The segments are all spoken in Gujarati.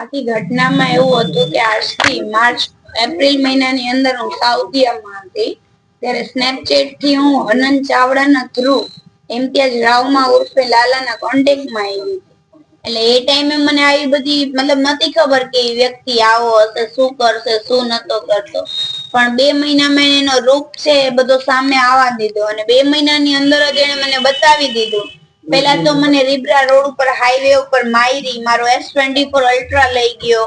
આખી ઘટનામાં એવું હતું કે આજથી માર્ચ, એપ્રિલ મહિનાની અંદર હું સાઉદીયામાં હતી. ત્યારે સ્નેપચેટથી હું અનંત ચાવડાના થ્રુ ઇમ્તિયાજ રાવમાં ઉર્ફે લાલાના કોન્ટેક્ટમાં આવી એટલે એ ટાઈમે મને આવી બધી, મતલબ નથી ખબર કે એ વ્યક્તિ આવો હશે, શું કરશે, શું નતો કરતો. પણ બે મહિનામાં એનો રૂપ છે એ બધો સામે આવવા દીધો અને બે મહિનાની અંદર જ એને મને બતાવી દીધું પેલા તો મને રીબરા રોડ ઉપર હાઈવે ઉપર માયરી મારો એસ ટ્વેન્ટી ફોર અલ્ટ્રા લઈ ગયો.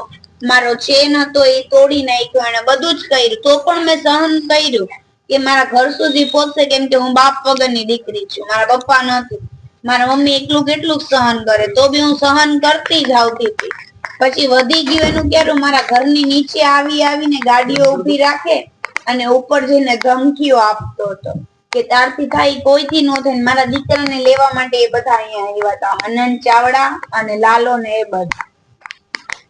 મારો ચેન હતો એ તોડી નાખ્યો એને બધું જ કર્યું. તો પણ મેં સહન કર્યું કે મારા ઘર સુધી પહોંચશે કેમ કે હું બાપ વગરની દીકરી છું. મારા પપ્પા નથી. મારા મમ્મી એકલું કેટલું સહન કરે? તો બી હું સહન કરતી જ આવતી હતી. પછી વધી ગયું એનું ક્યારે મારા ઘરની નીચે આવી આવીને ગાડીઓ ઊભી રાખે અને ઉપર જઈને ધમકીઓ આપતો હતો. કે તારથી થાય કોઈથી નો થાય મારા દીકરાને લેવા માટે એ બધા અહીંયા આવ્યા હતા. અનંત ચાવડા અને લાલો ને એ બધા.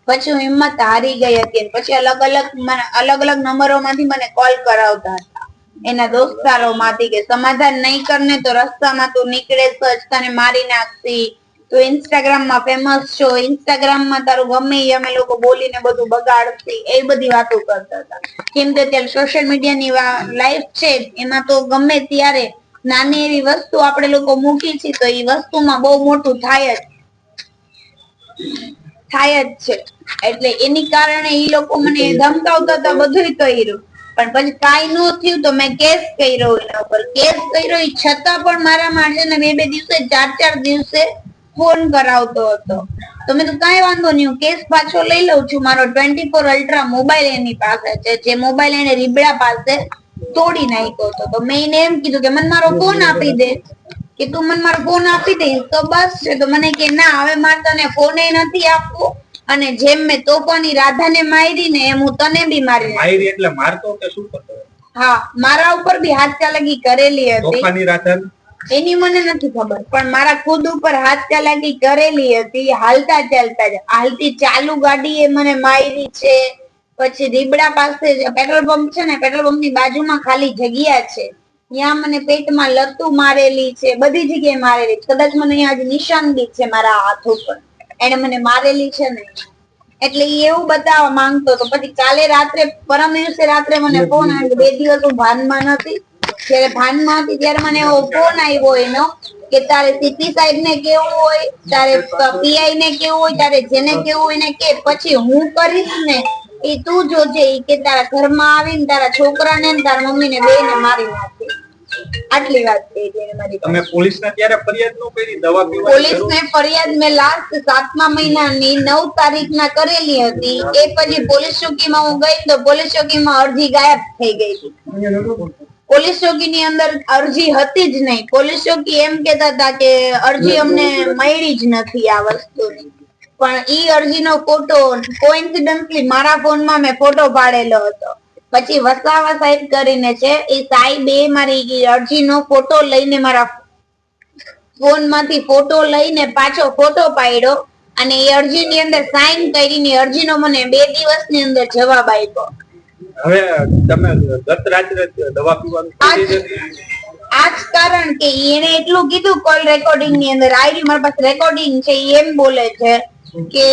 પછી હું હિંમત હારી ગઈ હતી પછી અલગ અલગ મને અલગ અલગ નંબરો માંથી મને કોલ કરાવતા હતા. એના દોસ્તારો માંથી કે સમાધાન નહીં કરને તો રસ્તામાં તું નીકળે જ તને મારી નાખતી તું ઇન્સ્ટાગ્રામમાં ફેમસ છો ઇન્સ્ટાગ્રામમાં તારું ગમે એ અમે લોકો બોલીને બધું બગાડતી, એ બધી વાતો કરતા હતા. કેમ કે અત્યારે સોશિયલ મીડિયાની લાઈફ છે, એમાં તો ગમે ત્યારે નાની એવી વસ્તુ આપણે લોકો મૂકી છે તો એ વસ્તુમાં બહુ મોટું થાય જ થાય જ છે. એટલે એની કારણે એ લોકો મને ધમકાવતા હતા બધું કર્યું. પણ પછી કાંઈ ન થયું તો મેં કેસ કર્યો એના ઉપર. કેસ કર્યો છતાં પણ મારા માણસે બે બે દિવસે, ચાર ચાર દિવસે ફોન કરાવતો હતો. તો મેં તો કઈ વાંધો નહીં કેસ પાછો લઈ લઉં છું. મારો ટ્વેન્ટી ફોર અલ્ટ્રા મોબાઈલ એની પાસે છે. જે મોબાઈલ એને રીબડા પાસે તોડી નાખ્યો હતો. તો મેં એને એમ કીધું કે મને મારો ફોન આપી દે. કે તું મને મારો ફોન આપી દઈશ તો બસ છે. તો મને કે ના હવે મારે તને ફોન નથી આપવો. અને જેમ મેં તોફાની રાધાને મારી ને એમ હું તને બી મારી મારી એટલે મારતો કે શું કરતો? હા મારા ઉપર બી હાથ ચાલકી કરેલી હતી. તોફાની રાધન? એની મને નથી ખબર પણ મારા ખુદ ઉપર હાથ ચાલાકી કરેલી હતી હાલતા ચાલતા જ. હાલતી ચાલુ ગાડી એ મને મારી છે પછી રીબડા પાસે પેટ્રોલ પંપ છે ને પેટ્રોલ પંપની બાજુમાં ખાલી જગ્યા છે. ત્યાં મને પેટમાં લતું મારેલી છે બધી જગ્યાએ મારેલી. છે કદાચ મને અહીંયા આજે નિશાન બી છે મારા હાથ ઉપર. એને મને મારેલી છે ને. એટલે એવું બતાવવા માંગતો તો પછી કાલે રાત્રે પરમ દિવસે રાત્રે મને ફોન આવ્યો. બે દિવસ હું ભાનમાં નથી જ્યારે ભાનમાં હતી ત્યારે મને એવો ફોન આવ્યો એનો કે તારે સીપી સાહેબ ને કેવું હોય તારે પીઆઈ ને કેવું હોય તારે જેને કેવું હોય ને કે પછી હું કરીશ ને એ તું જોજે કે તારા ઘરમાં આવીને તારા છોકરાને ને તારા મમ્મીને ને મારી નાખે. આટલી વાત પાસે. તમે પોલીસ ને ત્યારે ફરિયાદ નો કરી દવા પોલીસ ને ફરિયાદ મેં લાસ્ટ સાતમા મહિનાની નવ તારીખ ના કરેલી હતી. એ પછી પોલીસ ચોકીમાં હું ગઈ તો પોલીસ ચોકીમાં અરજી ગાયબ થઈ ગઈ હતી. પોલીસ ચોકી ની અંદર અરજી હતી જ નહીં. પોલીસ ચોકી એમ કેતા હતા કે અરજી અમને મળી જ નથી આ વસ્તુની. પણ ઈ અરજીનો ફોટો કોઇન્સિડન્ટલી મારા ફોનમાં મેં ફોટો પાડેલો હતો. પછી વસાવા સાહેબ કરીને છે એ સાહેબે મારી ઈ અરજીનો ફોટો લઈને મારા ફોનમાંથી ફોટો લઈને પાછો ફોટો પાડ્યો અને એ અરજી ની અંદર સાઈન કરીને એ અરજીનો મને બે દિવસની અંદર જવાબ આપ્યો. હવે તમે ગત રાત્રે દવા પીવાનું છોડી દીધી? આ જ કારણ કે એને એટલું કીધું કોલ રેકોર્ડિંગની અંદર. આઈડી મારી પાસે રેકોર્ડિંગ છે એમ બોલે છે કે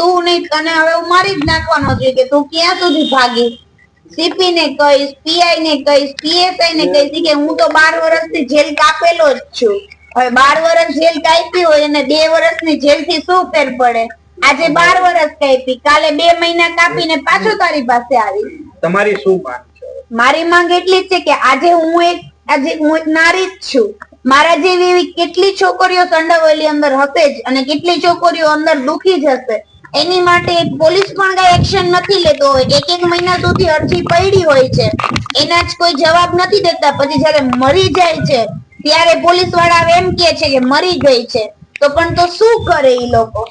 તું નહીં તને હવે હું મારી જ નાખવાનો છે કે તું ક્યાં સુધી ભાગી? સીપી ને કહીશ પીઆઈ ને કહીશ પીએસઆઈ ને કહીશ. કે હું તો બાર વર્ષથી જેલ કાપેલો જ છું. હવે બાર વર્ષ જેલ કાપી હોય અને બે વર્ષની જેલથી શું ફેર પડે? આજે બાર વર્ષ કાપી કાલે બે મહિના કાપીને પાછો તારી પાસે આવી. તમારી શું માંગ છે? મારી માંગ એટલી જ છે કે આજે હું એક, આજે હું એક નારી જ છું. મારા જેવી એવી કેટલી છોકરીઓ સંડોવલી અંદર હશે જ અને કેટલી છોકરીઓ અંદર દુખી જશે એની માટે પોલીસ પણ કઈ એક્શન નથી લેતો હોય. એક એક મહિના સુધી અરજી પડી હોય છે. એના જ કોઈ જવાબ નથી દેતા. પછી જયારે મરી જાય છે, ત્યારે પોલીસવાળા એમ કે છે કે મરી ગઈ છે. તો પણ તો શું કરે એ લોકો?